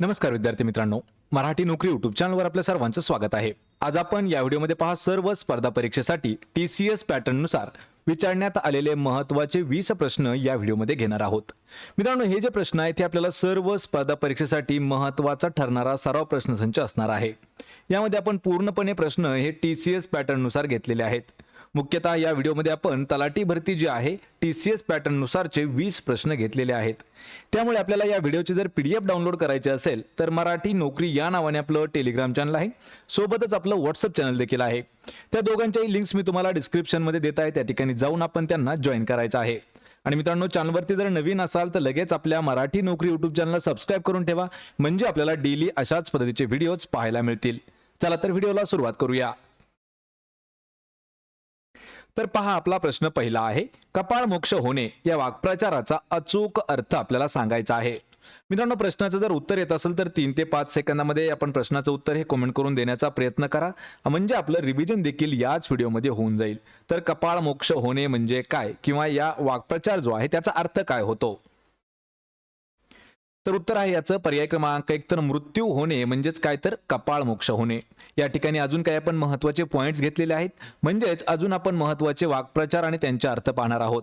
नमस्कार विद्यार्थी मित्रांनो. मराठी नोकरी युट्यूब चॅनलवर आपल्या सर्वांचं स्वागत आहे. आज आपण या व्हिडिओमध्ये पहा सर्व स्पर्धा परीक्षेसाठी टी सी एस पॅटर्ननुसार विचारण्यात आलेले महत्त्वाचे वीस प्रश्न या व्हिडिओमध्ये घेणार आहोत. मित्रांनो हे जे प्रश्न आहेत ते आपल्याला सर्व स्पर्धा परीक्षेसाठी महत्त्वाचा ठरणारा सराव प्रश्नसंच असणार आहे. यामध्ये आपण पूर्णपणे प्रश्न हे टी सी एस पॅटर्ननुसार घेतलेले आहेत. मुख्यतः या व्हिडिओमध्ये आपण तलाठी भरती जी आहे टी सी एस पॅटर्ननुसारचे वीस प्रश्न घेतलेले आहेत. त्यामुळे आपल्याला या व्हिडिओची जर पी डी एफ डाउनलोड करायची असेल तर मराठी नोकरी या नावाने आपलं टेलिग्राम चॅनल आहे. सोबतच आपलं व्हॉट्सअप चॅनल देखील आहे. त्या दोघांच्याही लिंक्स मी तुम्हाला डिस्क्रिप्शनमध्ये देत आहे. त्या ठिकाणी जाऊन आपण त्यांना जॉईन करायचं आहे. आणि मित्रांनो चॅनलवरती जर नवीन असाल तर लगेच आपल्या मराठी नोकरी युट्यूब चॅनलला सबस्क्राईब करून ठेवा. म्हणजे आपल्याला डेली अशाच पद्धतीचे व्हिडिओज पाहायला मिळतील. चला तर व्हिडिओला सुरुवात करूया. तर पहा आपला प्रश्न पहिला आहे कपाळ मोक्ष होणे या वाक्प्रचाराचा अचूक अर्थ आपल्याला सांगायचा आहे. मित्रांनो प्रश्नाचं जर उत्तर येत असेल तर तीन ते पाच सेकंदामध्ये आपण प्रश्नाचं उत्तर हे कमेंट करून देण्याचा प्रयत्न करा. म्हणजे आपलं रिव्हिजन देखील याच व्हिडिओमध्ये होऊन जाईल. तर कपाळ मोक्ष होणे म्हणजे काय? किंवा या वाक्प्रचार जो आहे त्याचा अर्थ काय होतो? तर उत्तर आहे याचं. पर्याय क्रमांक एक तर मृत्यू होणे म्हणजेच काय तर कपाळ मोक्ष होणे. या ठिकाणी अजून काही आपण महत्त्वाचे पॉईंट्स घेतलेले आहेत. म्हणजेच अजून आपण महत्त्वाचे वाक्प्रचार आणि त्यांचे अर्थ पाहणार आहोत.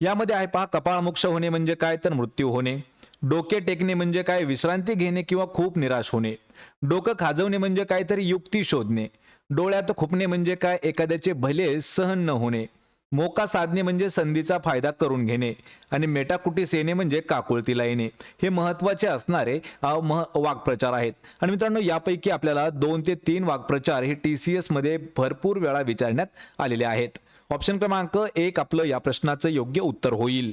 यामध्ये आहे पहा कपाळ मोक्ष होणे म्हणजे काय तर मृत्यू होणे. डोके टेकणे म्हणजे काय? विश्रांती घेणे किंवा खूप निराश होणे. डोकं खाजवणे म्हणजे काय तर युक्ती शोधणे. डोळ्यात खुपणे म्हणजे काय? एखाद्याचे भले सहन न होणे. मोका साधणे म्हणजे संधीचा फायदा करून घेणे आणि मेटाकुटीस येणे म्हणजे काकुळतीला येणे. हे महत्त्वाचे असणारे मह वाक्प्रचार आहेत. आणि मित्रांनो यापैकी आपल्याला दोन ते तीन वाक्प्रचार हे टी सी एसमध्ये भरपूर वेळा विचारण्यात आलेले आहेत. ऑप्शन क्रमांक एक आपलं या प्रश्नाचं योग्य उत्तर होईल.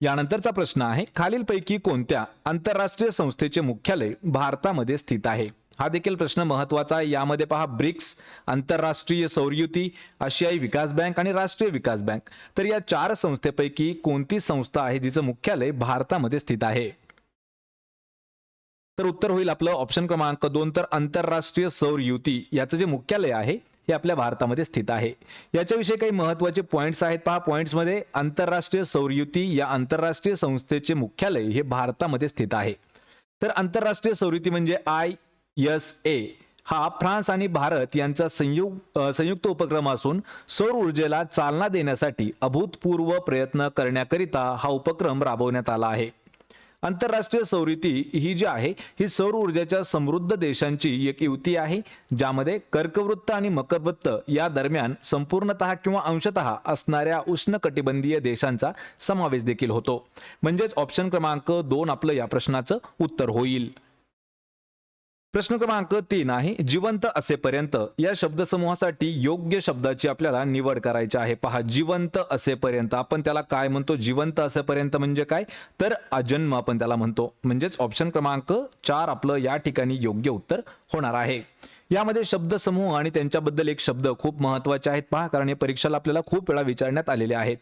यानंतरचा प्रश्न आहे खालीलपैकी कोणत्या आंतरराष्ट्रीय संस्थेचे मुख्यालय भारतामध्ये स्थित आहे? हा देखील प्रश्न महत्त्वाचा आहे. यामध्ये पहा ब्रिक्स आंतरराष्ट्रीय सौरयुती आशियाई विकास बँक आणि राष्ट्रीय विकास बँक. तर या चार संस्थेपैकी कोणती संस्था आहे जिचं मुख्यालय भारतामध्ये स्थित आहे? तर उत्तर होईल आपलं ऑप्शन क्रमांक दोन. तर आंतरराष्ट्रीय सौर युती याचं जे मुख्यालय आहे हे आपल्या भारतामध्ये स्थित आहे. याच्याविषयी काही महत्त्वाचे पॉईंट्स आहेत. पहा पॉईंट्समध्ये आंतरराष्ट्रीय सौर युती या आंतरराष्ट्रीय संस्थेचे मुख्यालय हे भारतामध्ये स्थित आहे. तर आंतरराष्ट्रीय सौरयुती म्हणजे आय एस ए. हा फ्रान्स आणि भारत यांचा संयुक्त संयुक्त उपक्रम असून सौर ऊर्जेला चालना देण्यासाठी अभूतपूर्व प्रयत्न करण्याकरिता हा उपक्रम राबवण्यात आला आहे. आंतरराष्ट्रीय सौरिती ही जी आहे ही सौर ऊर्जेच्या समृद्ध देशांची एक युती आहे ज्यामध्ये कर्कवृत्त आणि मकरवृत्त या दरम्यान संपूर्णतः किंवा अंशतः असणाऱ्या उष्णकटिबंधीय देशांचा समावेश देखील होतो. म्हणजेच ऑप्शन क्रमांक दोन आपलं या प्रश्नाचं उत्तर होईल. प्रश्न क्रमांक तीन आहे जिवंत असेपर्यंत. या शब्दसमूहासाठी योग्य शब्दाची आपल्याला निवड करायची आहे. पहा जिवंत असेपर्यंत. आपण त्याला काय म्हणतो? जिवंत असेपर्यंत म्हणजे काय? तर अजन्म आपण त्याला म्हणतो. म्हणजेच ऑप्शन क्रमांक चार आपलं या ठिकाणी योग्य उत्तर होणार आहे. यामध्ये शब्दसमूह आणि त्यांच्याबद्दल एक शब्द खूप महत्त्वाचे आहेत. पहा कारण हे परीक्षेला आपल्याला खूप वेळा विचारण्यात आलेले आहेत.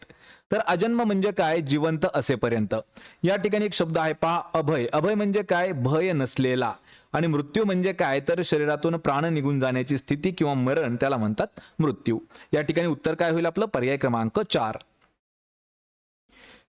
तर अजन्म म्हणजे काय? जिवंत असेपर्यंत. या ठिकाणी एक शब्द आहे पहा अभय. अभय म्हणजे काय? भय नसलेला. आणि मृत्यू म्हणजे काय? तर शरीरातून प्राण निघून जाण्याची स्थिती किंवा मरण त्याला म्हणतात मृत्यू. या ठिकाणी उत्तर काय होईल आपलं? पर्याय क्रमांक चार.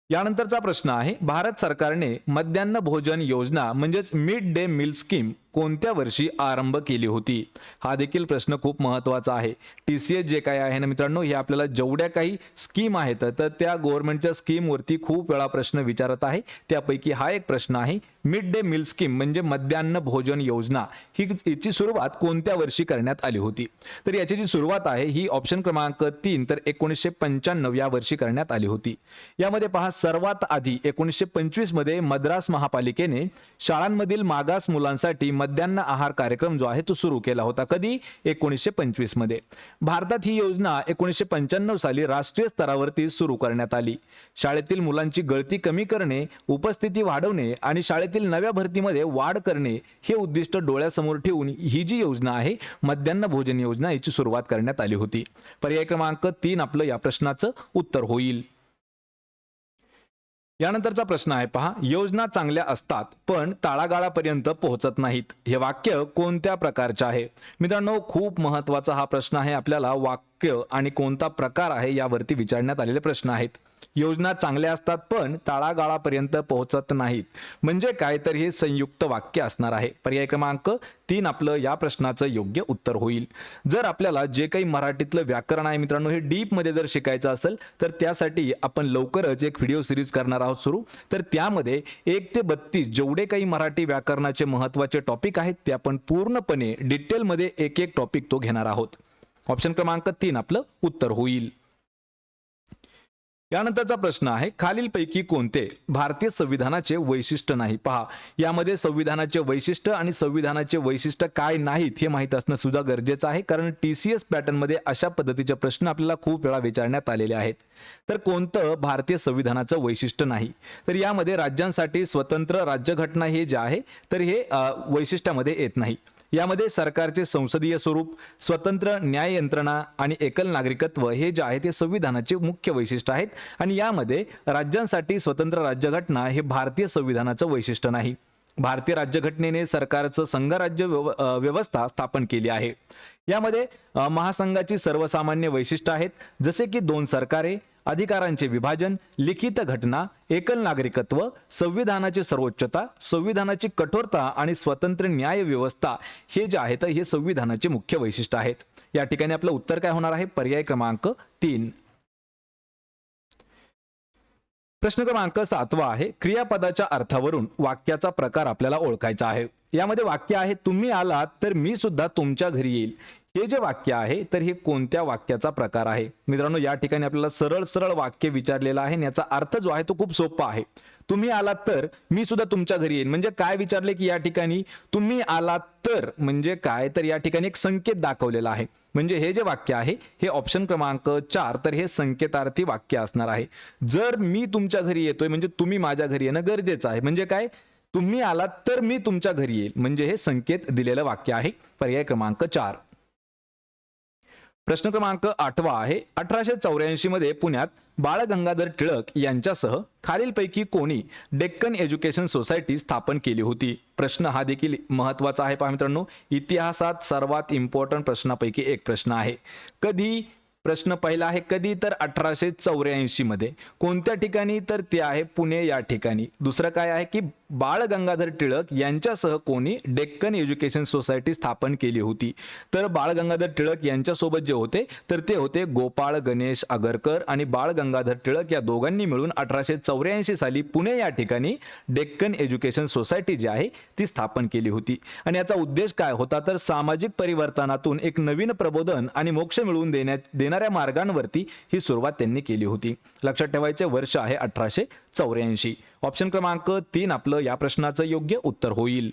यानंतरचा प्रश्न आहे भारत सरकारने मध्यान्ह भोजन योजना म्हणजेच मिड डे मील स्कीम कोणत्या वर्षी आरंभ केली होती? हा देखील प्रश्न खूप महत्त्वाचा आहे. टी सी एस जे काय आहे ना मित्रांनो हे आपल्याला जेवढ्या काही स्कीम आहेत तर त्या गव्हर्नमेंटच्या स्कीमवरती खूप वेळा प्रश्न विचारत आहे. त्यापैकी हा एक प्रश्न आहे. मिड डे मील स्कीम म्हणजे मध्यान्न भोजन योजना. ही याची सुरुवात कोणत्या वर्षी करण्यात आली होती? तर याची जी सुरुवात आहे ही ऑप्शन क्रमांक तीन तर एकोणीसशे पंच्याण्णव या वर्षी करण्यात आली होती. यामध्ये पहा सर्वात आधी एकोणीसशे पंचवीसमध्ये मद्रास महापालिकेने शाळांमधील मागास मुलांसाठी मध्यान्ह आहार कार्यक्रम जो आहे तो सुरू केला होता कधी? एकोणीसशे पंचवीसमध्ये. भारतात ही योजना एकोणीसशे पंच्याण्णव साली राष्ट्रीय स्तरावरती सुरू करण्यात आली. शाळेतील मुलांची गळती कमी करणे उपस्थिती वाढवणे आणि शाळेतील नव्या भरतीमध्ये वाढ करणे हे उद्दिष्ट डोळ्यासमोर ठेवून ही जी योजना आहे मध्यान्ह भोजन योजना याची सुरुवात करण्यात आली होती. पर्याय क्रमांक तीन आपलं या प्रश्नाचं उत्तर होईल. यानंतरचा प्रश्न आहे पहा. योजना चांगल्या असतात पण तळागाळापर्यंत पोहोचत नाहीत. हे वाक्य कोणत्या प्रकारचे आहे? मित्रांनो खूप महत्त्वाचा हा प्रश्न आहे आपल्याला वाक्य वाक्य आणि कोणता प्रकार आहे यावरती विचारण्यात आलेले प्रश्न आहेत. योजना चांगल्या असतात पण तळागाळापर्यंत पोहोचत नाहीत. म्हणजे काय तर हे संयुक्त वाक्य असणार आहे. पर्याय क्रमांक तीन आपलं या प्रश्नाचं योग्य उत्तर होईल. जर आपल्याला जे काही मराठीतलं व्याकरण आहे मित्रांनो हे डीपमध्ये जर शिकायचं असेल तर त्यासाठी आपण लवकरच एक व्हिडिओ सिरीज करणार आहोत सुरू. तर त्यामध्ये एक ते बत्तीस जेवढे काही मराठी व्याकरणाचे महत्त्वाचे टॉपिक आहेत ते आपण पूर्णपणे डिटेलमध्ये एक एक टॉपिक तो घेणार आहोत. ऑप्शन क्रमांक तीन आपलं उत्तर होईल. यानंतरचा प्रश्न आहे खालीलपैकी कोणते भारतीय संविधानाचे वैशिष्ट्य नाही? पहा यामध्ये संविधानाचे वैशिष्ट्य आणि संविधानाचे वैशिष्ट्य काय नाहीत हे माहीत असणं सुद्धा गरजेचं आहे कारण टी सी एस पॅटर्नमध्ये अशा पद्धतीचे प्रश्न आपल्याला खूप वेळा विचारण्यात आलेले आहेत. तर कोणतं भारतीय संविधानाचं वैशिष्ट्य नाही? तर यामध्ये राज्यांसाठी स्वतंत्र राज्यघटना हे जे आहे तर हे वैशिष्ट्यामध्ये येत नाही. यामध्ये सरकारचे संसदीय स्वरूप स्वतंत्र न्याय यंत्रणा आणि एकल नागरिकत्व हे जे आहे ते संविधानाचे मुख्य वैशिष्ट्य आहेत आणि यामध्ये राज्यांसाठी स्वतंत्र राज्यघटना हे भारतीय संविधानाचं वैशिष्ट्य नाही. भारतीय राज्यघटनेने सरकारचं संघराज्य व्यव व्यवस्था स्थापन केली आहे. यामध्ये महासंघाची सर्वसामान्य वैशिष्ट्य आहेत जसे की दोन सरकारे अधिकारांचे विभाजन लिखित घटना एकल नागरिकत्व संविधानाची सर्वोच्चता संविधानाची कठोरता आणि स्वतंत्र न्याय व्यवस्था हे जे आहेत हे संविधानाचे मुख्य वैशिष्ट्य आहेत. या ठिकाणी आपलं उत्तर काय होणार आहे? पर्याय क्रमांक तीन. प्रश्न क्रमांक सातवा आहे. क्रियापदाच्या अर्थावरून वाक्याचा प्रकार आपल्याला ओळखायचा आहे. यामध्ये वाक्य आहे तुम्ही आलात तर मी सुद्धा तुमच्या घरी येईल. हे जे वाक्य आहे तर हे कोणत्या वाक्याचा प्रकार आहे? मित्रांनो या ठिकाणी आपल्याला सरळ सरळ वाक्य विचारलेलं आहे आणि याचा अर्थ जो आहे तो खूप सोपा आहे. तुम्ही आलात तर मी सुद्धा तुमच्या घरी येईन. म्हणजे काय विचारले की या ठिकाणी? तुम्ही आलात तर म्हणजे काय? तर या ठिकाणी एक संकेत दाखवलेला आहे. म्हणजे हे जे वाक्य आहे हे ऑप्शन क्रमांक चार तर हे संकेतार्थी वाक्य असणार आहे. जर मी तुमच्या घरी येतोय म्हणजे तुम्ही माझ्या घरी येणं गरजेचं आहे. म्हणजे काय? तुम्ही आलात तर मी तुमच्या घरी येईल. म्हणजे हे संकेत दिलेलं वाक्य आहे. पर्याय क्रमांक चार. प्रश्न क्रमांक आठवा आहे. अठराशे चौऱ्याऐंशी मध्ये पुण्यात बाळ गंगाधर टिळक यांच्यासह खालीलपैकी कोणी डेक्कन एज्युकेशन सोसायटी स्थापन केली होती? प्रश्न हा देखील महत्त्वाचा आहे पहा मित्रांनो. इतिहासात सर्वात इम्पॉर्टंट प्रश्नापैकी एक प्रश्न आहे. कधी प्रश्न पहिला आहे कधी तर अठराशे चौऱ्याऐंशी मध्ये. कोणत्या ठिकाणी तर ते आहे पुणे या ठिकाणी. दुसरं काय आहे की बाळ गंगाधर टिळक यांच्यासह कोणी डेक्कन एज्युकेशन सोसायटी स्थापन केली होती. तर बाळ गंगाधर टिळक यांच्यासोबत जे होते तर ते होते गोपाळ गणेश आगरकर आणि बाळ गंगाधर टिळक या दोघांनी मिळून अठराशे चौऱ्याऐंशी साली पुणे या ठिकाणी डेक्कन एज्युकेशन सोसायटी जी आहे ती स्थापन केली होती. आणि याचा उद्देश काय होता तर सामाजिक परिवर्तनातून एक नवीन प्रबोधन आणि मोक्ष मिळवून देण्यात देणाऱ्या मार्गांवरती ही सुरुवात त्यांनी केली होती. लक्षात ठेवायचे वर्ष आहे अठराशे चौऱ्याऐंशी. ऑप्शन क्रमांक तीन आपलं या प्रश्नाचं योग्य उत्तर होईल.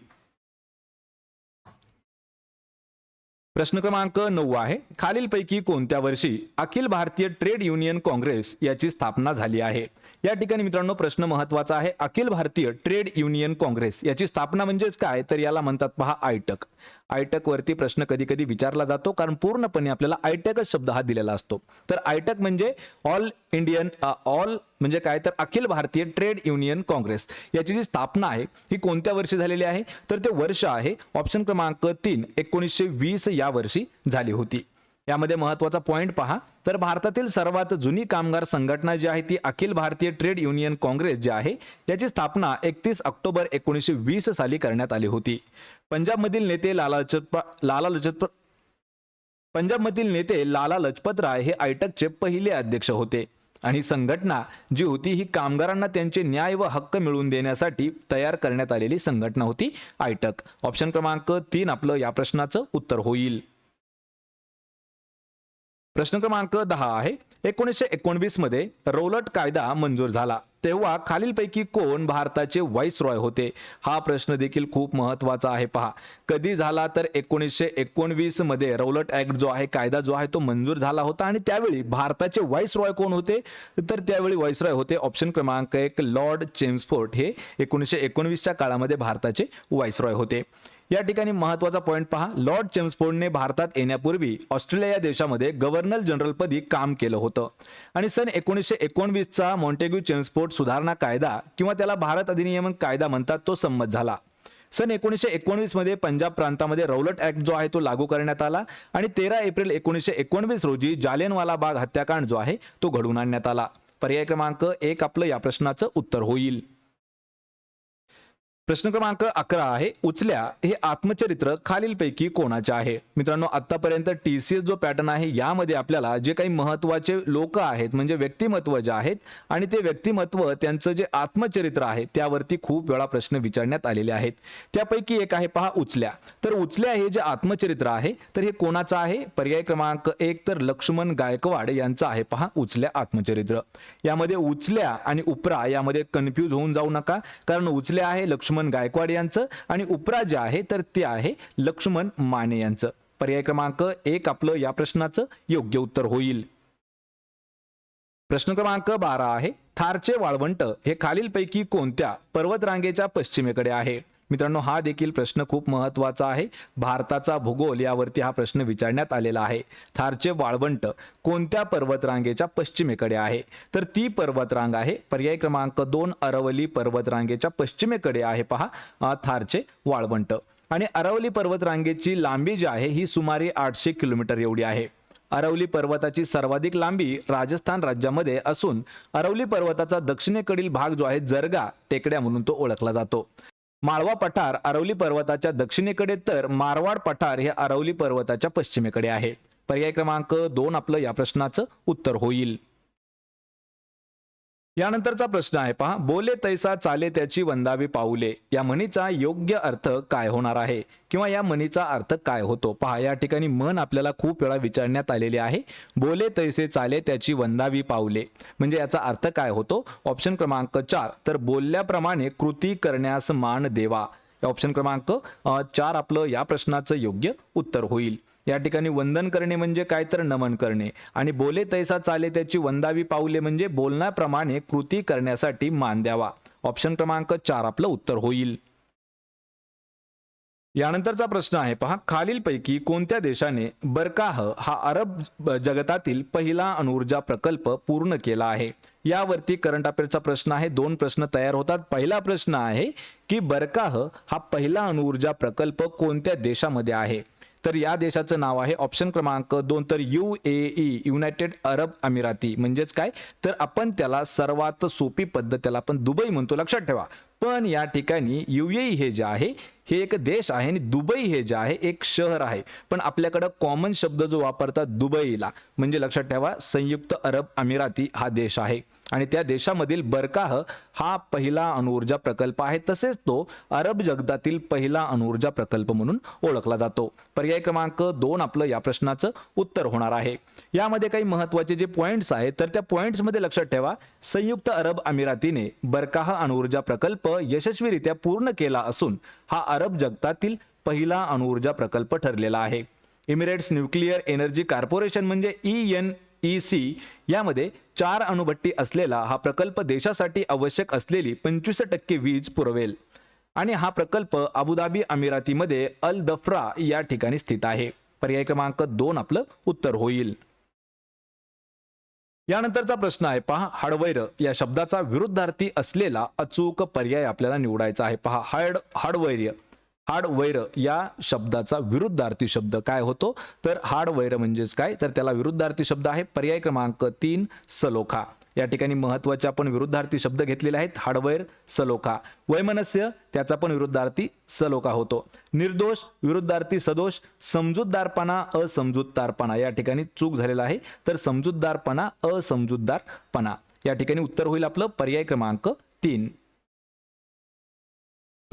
प्रश्न क्रमांक नऊ आहे. खालीलपैकी कोणत्या वर्षी अखिल भारतीय ट्रेड युनियन काँग्रेस याची स्थापना झाली आहे? या ठिकाणी मित्रांनो प्रश्न महत्त्वाचा आहे. अखिल भारतीय ट्रेड युनियन काँग्रेस याची स्थापना म्हणजेच काय? तर याला म्हणतात पहा आयटक. आयटक वरती प्रश्न कधी कधी विचारला जातो कारण पूर्णपणे आपल्याला आयटकच शब्द हा दिलेला असतो. तर आयटक म्हणजे ऑल इंडियन ऑल म्हणजे काय? तर अखिल भारतीय ट्रेड युनियन काँग्रेस. याची जी स्थापना आहे ही कोणत्या वर्षी झालेली आहे? तर ते वर्ष आहे ऑप्शन क्रमांक तीन एकोणीसशे वीस या वर्षी झाली होती. यामध्ये महत्त्वाचा पॉईंट पहा. तर भारतातील सर्वात जुनी कामगार संघटना जी आहे ती अखिल भारतीय ट्रेड युनियन काँग्रेस जी आहे याची स्थापना एकतीस ऑक्टोबर एकोणीसशे वीस साली करण्यात आली होती. पंजाबमधील नेते लाला लजपत लाला लजपत पंजाबमधील नेते लाला लजपत राय हे आयटकचे पहिले अध्यक्ष होते. आणि संघटना जी होती ही कामगारांना त्यांचे न्याय व हक्क मिळवून देण्यासाठी तयार करण्यात आलेली संघटना होती आयटक. ऑप्शन क्रमांक तीन आपलं या प्रश्नाचं उत्तर होईल. प्रश्न क्रमांक दहा आहे. एकोणीसशे एकोणवीसमध्ये रौलट कायदा मंजूर झाला. तेव्हा खालीलपैकी कोण भारताचे व्हाईस रॉय होते? हा प्रश्न देखील खूप महत्त्वाचा आहे पहा. कधी झाला तर एकोणीसशे एकोणवीसमध्ये रौलट ऍक्ट जो आहे कायदा जो आहे तो मंजूर झाला होता आणि त्यावेळी भारताचे व्हाईस रॉय कोण होते? तर त्यावेळी व्हाईस रॉय होते ऑप्शन क्रमांक एक लॉर्ड चेम्सफोर्ट हे एकोणीसशे एकोणवीसच्या काळामध्ये भारताचे व्हाईस रॉय होते. या ठिकाणी महत्त्वाचा पॉईंट पहा. लॉर्ड चेम्सफोर्डने भारतात येण्यापूर्वी ऑस्ट्रेलिया या देशामध्ये गव्हर्नर जनरलपदी काम केलं होतं. आणि सन एकोणीसशे एकोणवीसचा मॉन्टेग्यू चेम्सफोर्ड सुधारणा कायदा किंवा त्याला भारत अधिनियमन कायदा म्हणतात तो संमत झाला. सन एकोणीसशे एकोणवीसमध्ये पंजाब प्रांतामध्ये रौलट ऍक्ट जो आहे तो लागू करण्यात आला. आणि तेरा एप्रिल एकोणीसशे एकोणवीस रोजी जालियनवाला बाग हत्याकांड जो आहे तो घडवून आणण्यात आला. पर्याय क्रमांक एक आपलं या प्रश्नाचं उत्तर होईल. प्रश्न क्रमांक अकरा आहे उचल्या हे आत्मचरित्र खालीलपैकी कोणाचे आहे? मित्रांनो आतापर्यंत टी सी एस जो पॅटर्न आहे यामध्ये आपल्याला जे काही महत्त्वाचे लोक आहेत म्हणजे व्यक्तिमत्व जे आहेत आणि ते व्यक्तिमत्व त्यांचं जे आत्मचरित्र आहे त्यावरती खूप वेळा प्रश्न विचारण्यात आलेले आहेत. त्यापैकी एक आहे पहा उचल्या. तर उचल्या हे जे आत्मचरित्र आहे तर हे कोणाचं आहे? पर्याय क्रमांक एक तर लक्ष्मण गायकवाड यांचं आहे पहा उचल्या आत्मचरित्र. यामध्ये उचल्या आणि उपरा यामध्ये कन्फ्यूज होऊन जाऊ नका कारण उचल्या आहे लक्ष्मण गायकवाड यांचं आणि उपरा जे आहे तर ते आहे लक्ष्मण माने यांचं. पर्याय क्रमांक एक आपलं या प्रश्नाचं योग्य उत्तर होईल. प्रश्न क्रमांक बारा आहे थारचे वाळवंट हे खालीलपैकी कोणत्या पर्वतरांगेच्या पश्चिमेकडे आहे? मित्रांनो हा देखील प्रश्न खूप महत्त्वाचा आहे. भारताचा भूगोल यावरती हा प्रश्न विचारण्यात आलेला आहे. थारचे वाळवंट कोणत्या पर्वतरांगेच्या पश्चिमेकडे आहे? तर ती पर्वतरांग आहे. पर्याय क्रमांक दोन अरवली पर्वतरांगेच्या पश्चिमेकडे आहे पहा थारचे वाळवंट. आणि अरवली पर्वतरांगेची लांबी जी आहे ही सुमारे आठशे किलोमीटर एवढी आहे. अरवली पर्वताची सर्वाधिक लांबी राजस्थान राज्यामध्ये असून अरवली पर्वताचा दक्षिणेकडील भाग जो आहे जरगा टेकड्या म्हणून तो ओळखला जातो. माळवा पठार अरवली पर्वताच्या दक्षिणेकडे तर मारवाड पठार हे अरवली पर्वताच्या पश्चिमेकडे आहे. पर्याय क्रमांक दोन आपलं या प्रश्नाचं उत्तर होईल. यानंतरचा प्रश्न आहे पहा. बोले तैसा चाले त्याची वंदावी पाऊले. या म्हणीचा योग्य अर्थ काय होणार आहे? किंवा या म्हणीचा अर्थ काय होतो? पहा या ठिकाणी मन आपल्याला खूप वेळा विचारण्यात आलेले आहे. बोले तैसे चाले त्याची वंदावी पाऊले. म्हणजे याचा अर्थ काय होतो? ऑप्शन क्रमांक चार. तर बोलल्याप्रमाणे कृती करण्यास मान देवा. ऑप्शन क्रमांक चार आपलं या प्रश्नाचं योग्य उत्तर होईल. या ठिकाणी वंदन करणे म्हणजे काय तर नमन करणे. आणि बोले तैसा चाले त्याची वंदावी पाऊले म्हणजे बोलण्याप्रमाणे कृती करण्यासाठी मान द्यावा. ऑप्शन क्रमांक चार आपलं उत्तर होईल. यानंतरचा प्रश्न आहे पहा. खालीलपैकी कोणत्या देशाने बरकाह हा अरब जगतातील पहिला अणुऊर्जा प्रकल्प पूर्ण केला आहे? यावरती करंट अफेअरचा प्रश्न आहे दोन प्रश्न तयार होतात. पहिला प्रश्न आहे की बरकाह हा पहिला अणुऊर्जा प्रकल्प कोणत्या देशामध्ये आहे? तर या देशाचं नाव आहे ऑप्शन क्रमांक दोन तर U A E United Arab अमिराती म्हणजेच काय? तर आपण त्याला सर्वात सोपी पद्धत त्याला आपण दुबई म्हणतो. लक्षात ठेवा. पण या ठिकाणी यू ए ई हे जे आहे हे एक देश आहे आणि दुबई हे जे आहे एक शहर आहे. पण आपल्याकडं कॉमन शब्द जो वापरतात दुबईला म्हणजे लक्षात ठेवा संयुक्त अरब अमिराती हा देश आहे. आणि त्या देशामधील बरकाह हा पहिला अणुऊर्जा प्रकल्प आहे. तसेच तो अरब जगतातील पहिला अणुऊर्जा प्रकल्प म्हणून ओळखला जातो. पर्याय क्रमांक दोन आपलं या प्रश्नाचं उत्तर होणार आहे. यामध्ये काही महत्त्वाचे जे पॉइंट्स आहेत तर त्या पॉइंट्समध्ये लक्षात ठेवा संयुक्त अरब अमिरातीने बरकाह अणुऊर्जा प्रकल्प यशस्वीरित्या पूर्ण केला असून हा अरब जगतातील पहिला अणुऊर्जा प्रकल्प ठरलेला आहे. इमिरेट्स न्यूक्लिअर एनर्जी कॉर्पोरेशन म्हणजे ई एन ई सी यामध्ये चार अणुभट्टी असलेला हा प्रकल्प देशासाठी आवश्यक असलेली पंचवीस टक्के वीज पुरवेल. आणि हा प्रकल्प अबुधाबी अमिरातीमध्ये अल दफ्रा या ठिकाणी स्थित आहे. पर्याय क्रमांक दोन आपलं उत्तर होईल. यानंतरचा प्रश्न आहे पहा हाडवैर या शब्दाचा विरुद्धार्थी असलेला अचूक पर्याय आपल्याला निवडायचा आहे. पहा हाड हाडवैर्य हाडवैर या शब्दाचा विरुद्धार्थी शब्द काय होतो? तर हाडवैर म्हणजेच काय? तर त्याला विरुद्धार्थी शब्द आहे. पर्याय क्रमांक तीन सलोखा. या ठिकाणी महत्त्वाचे आपण विरुद्धार्थी शब्द घेतलेले आहेत. हाडवैर सलोखा. वैमनस्य त्याचा पण विरुद्धार्थी सलोखा होतो. निर्दोष विरुद्धार्थी सदोष समजूतदारपणा असमजूतदारपणा. या ठिकाणी चूक झालेला आहे. तर समजूतदारपणा असमजूतदारपणा. या ठिकाणी उत्तर होईल आपलं पर्याय क्रमांक तीन.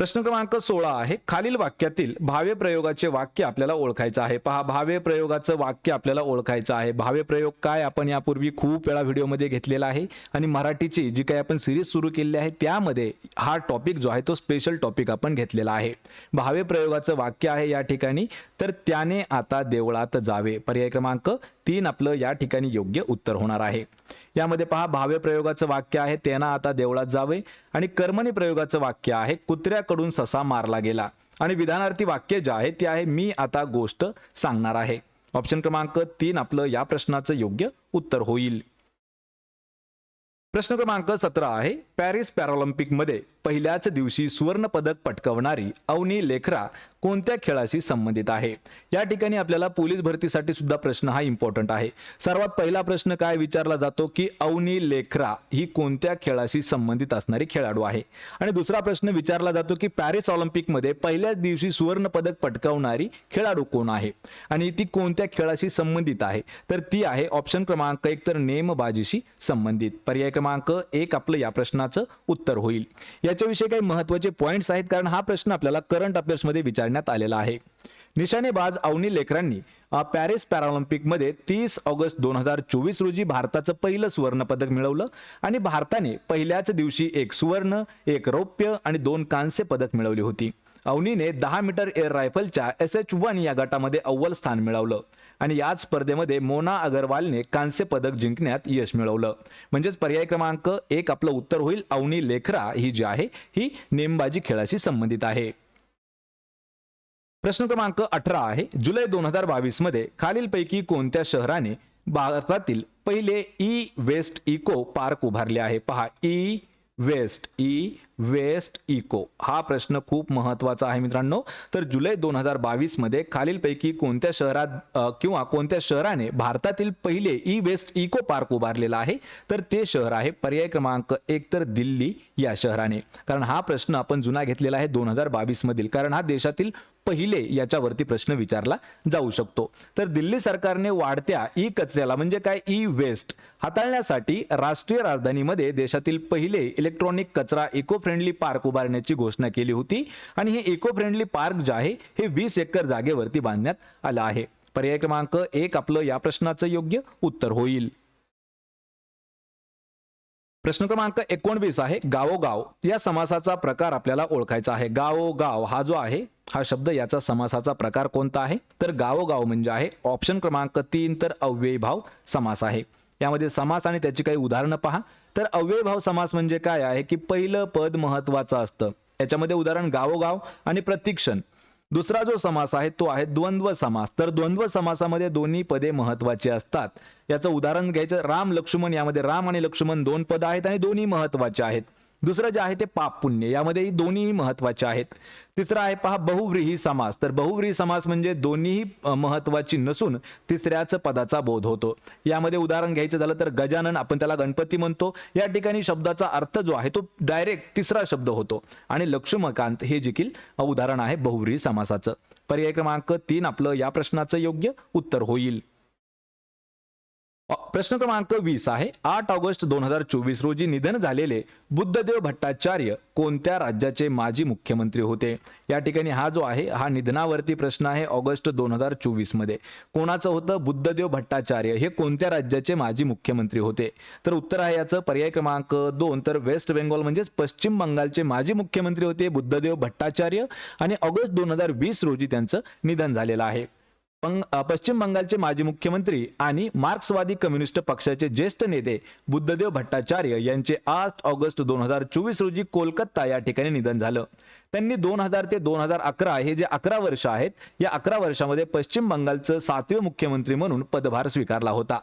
प्रश्न क्रमांक सोळा आहे. खालील वाक्यातील भावे प्रयोगाचे वाक्य आपल्याला ओळखायचं आहे. पहा भावे प्रयोगाचं वाक्य आपल्याला ओळखायचं आहे. भावे प्रयोग काय आपण यापूर्वी खूप वेळा व्हिडिओमध्ये घेतलेला आहे आणि मराठीची जी काही आपण सिरीज सुरू केलेली आहे त्यामध्ये हा टॉपिक जो आहे तो स्पेशल टॉपिक आपण घेतलेला आहे. भावे प्रयोगाचं वाक्य आहे या ठिकाणी तर त्याने आता देवळात जावे. पर्याय क्रमांक तीन आपलं या ठिकाणी योग्य उत्तर होणार आहे. यामध्ये पहा भावे प्रयोगाचं वाक्य आहे त्यांना आता देवळात जावे. आणि कर्मणी प्रयोगाचं वाक्य आहे कुत्र्याकडून ससा मारला गेला. आणि विधानार्थी वाक्य जे आहे ते आहे मी आता गोष्ट सांगणार आहे. ऑप्शन क्रमांक तीन आपलं या प्रश्नाचं योग्य उत्तर होईल. प्रश्न क्रमांक सतरा आहे पॅरिस पॅरालिम्पिकमध्ये पहिल्याच दिवशी सुवर्ण पदक पटकवणारी अवनी लेखरा कोणत्या खेळाशी संबंधित आहे? या ठिकाणी आपल्याला पोलीस भरतीसाठी सुद्धा प्रश्न हा इम्पॉर्टंट आहे. सर्वात पहिला प्रश्न काय विचारला जातो की अवनी लेखरा ही कोणत्या खेळाशी संबंधित असणारी खेळाडू आहे? आणि दुसरा प्रश्न विचारला जातो की पॅरिस ऑलिम्पिकमध्ये पहिल्याच दिवशी सुवर्ण पदक पटकावणारी खेळाडू कोण आहे? आणि ती कोणत्या खेळाशी संबंधित आहे? तर ती आहे ऑप्शन क्रमांक एक तर नेमबाजीशी संबंधित. पर्याय क्रमांक एक आपलं या प्रश्नाचं उत्तर होईल. याच्याविषयी काही महत्त्वाचे पॉईंट्स आहेत कारण हा प्रश्न आपल्याला करंट अफेअर्समध्ये करण्यात आलेला आहे. निशाणेबाज अवनी लेकरांनी पॅरिस पॅरालिम्पिकमध्ये तीस ऑगस्ट दोन हजार चोवीस रोजी भारताचं पहिलं सुवर्णपदक मिळवलं आणि भारताने पहिल्याच दिवशी एक सुवर्ण एक रौप्य आणि दोन कांस्य पदक मिळवली होती. अवनीने दहा मीटर एअर रायफलच्या एस एच वन या गटामध्ये अव्वल स्थान मिळवलं आणि याच स्पर्धेमध्ये मोना अगरवालने कांस्य पदक जिंकण्यात यश मिळवलं. म्हणजेच पर्याय क्रमांक एक आपलं उत्तर होईल. अवनी लेखरा ही जी आहे ही नेमबाजी खेळाशी संबंधित आहे. प्रश्न क्रमांक अठरा आहे. जुलै दोन हजार बावीसमध्ये खालीलपैकी कोणत्या शहराने भारतातील पहिले ई वेस्ट इको पार्क उभारले आहे? पहा E waste E waste eco. हा प्रश्न खूप महत्त्वाचा आहे मित्रांनो. तर जुलै दोन हजार बावीसमध्ये खालीलपैकी कोणत्या शहरात किंवा कोणत्या शहराने भारतातील पहिले ई वेस्ट इको पार्क उभारलेला आहे? तर ते शहर आहे पर्याय क्रमांक एक तर दिल्ली या शहराने. कारण हा प्रश्न आपण जुना घेतलेला आहे दोन हजार बावीस मधील. कारण हा देशातील पहिले याच्यावरती प्रश्न विचारला जाऊ शकतो. तर दिल्ली सरकारने वाढत्या ई कचऱ्याला म्हणजे काय? ई वेस्ट हाताळण्यासाठी राष्ट्रीय राजधानीमध्ये देशातील पहिले इलेक्ट्रॉनिक कचरा इको फ्रेंडली पार्क उभारण्याची घोषणा केली होती आणि हे इको फ्रेंडली पार्क जे आहे हे वीस एकर जागेवरती बांधण्यात आलं आहे. पर्याय क्रमांक एक आपलं या प्रश्नाचं योग्य उत्तर होईल. प्रश्न क्रमांक एकोणवीस आहे गावोगाव. या समासाचा प्रकार आपल्याला ओळखायचा आहे. गावोगाव हा जो आहे हा शब्द याचा समासाचा प्रकार कोणता आहे? तर गावोगाव म्हणजे आहे ऑप्शन क्रमांक तीन तर अव्ययभाव समास आहे. यामध्ये समास आणि त्याची काही उदाहरणं पहा. तर अव्ययभाव समास म्हणजे काय आहे की पहिलं पद महत्वाचं असतं. याच्यामध्ये उदाहरण गावोगाव आणि प्रतीक्षण. दुसरा जो समास आहे तो आहे द्वंद्व समास. तर द्वंद्व समासामध्ये दोन्ही पदे महत्वाची असतात. याचं उदाहरण घ्यायचं. राम लक्ष्मण यामध्ये राम आणि लक्ष्मण दोन पद आहेत आणि दोन्ही महत्त्वाचे आहेत. दुसरं जे आहे ते पाप पुण्य यामध्ये दोन्हीही महत्त्वाचे आहेत. तिसरं आहे पहा बहुव्रीही समास. तर बहुव्रीही समास म्हणजे दोन्हीही महत्वाची नसून तिसऱ्याच पदाचा बोध होतो. यामध्ये उदाहरण घ्यायचं झालं तर गजानन आपण त्याला गणपती म्हणतो. या ठिकाणी शब्दाचा अर्थ जो आहे तो डायरेक्ट तिसरा शब्द होतो. आणि लक्ष्मकांत हे देखील उदाहरण आहे बहुव्रीही समासाचं. पर्याय क्रमांक तीन आपलं या प्रश्नाचं योग्य उत्तर होईल. प्रश्न क्रमांक वीस आहे. आठ ऑगस्ट दोन हजार चोवीस रोजी निधन झालेले बुद्धदेव भट्टाचार्य कोणत्या राज्याचे माजी मुख्यमंत्री होते? या ठिकाणी हा जो आहे हा निधनावरती प्रश्न आहे ऑगस्ट दोन हजार चोवीसमध्ये. कोणाचं होतं? बुद्धदेव भट्टाचार्य हे कोणत्या राज्याचे माजी मुख्यमंत्री होते? तर उत्तर आहे याचं पर्याय क्रमांक दोन. तर वेस्ट बेंगॉल म्हणजेच पश्चिम बंगालचे माजी मुख्यमंत्री होते बुद्धदेव भट्टाचार्य आणि ऑगस्ट दोन हजार वीस रोजी त्यांचं निधन झालेलं आहे. पश्चिम बंगालचे माजी मुख्यमंत्री आणि मार्क्सवादी कम्युनिस्ट पक्षाचे ज्येष्ठ नेते बुद्धदेव भट्टाचार्य यांचे आठ ऑगस्ट दोन हजार चोवीस रोजी कोलकाता या ठिकाणी निधन झालं. त्यांनी दोन हजार ते दोन हजार अकरा हे जे अकरा वर्ष आहेत या अकरा वर्षामध्ये पश्चिम बंगालचं सातवे मुख्यमंत्री म्हणून पदभार स्वीकारला होता.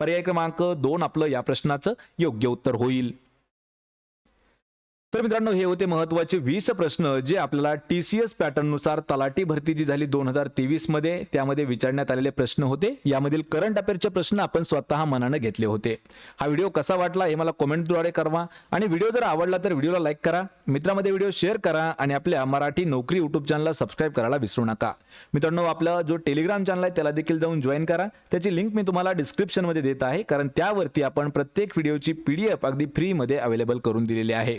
पर्याय क्रमांक दोन आपलं या प्रश्नाचं योग्य उत्तर होईल. तर मित्रांनो हे होते महत्त्वाचे वीस प्रश्न जे आपल्याला टी सी एस पॅटर्ननुसार तलाठी भरती जी झाली दोन हजार तेवीसमध्ये त्यामध्ये विचारण्यात आलेले प्रश्न होते. यामधील करंट अफेअरचे प्रश्न आपण स्वतः मनानं घेतले होते. हा व्हिडिओ कसा वाटला हे मला कॉमेंटद्वारे कळवा आणि व्हिडिओ जर आवडला तर व्हिडिओला लाईक करा. मित्रामध्ये व्हिडिओ शेअर करा आणि आपल्या मराठी नोकरी युट्यूब चॅनलला सबस्क्राईब करायला विसरू नका. मित्रांनो आपला जो टेलिग्राम चॅनल आहे त्याला देखील जाऊन जॉईन करा. त्याची लिंक मी तुम्हाला डिस्क्रिप्शनमध्ये देत आहे कारण त्यावरती आपण प्रत्येक व्हिडिओची पी डी एफ अगदी फ्रीमध्ये अवेलेबल करून दिलेली आहे.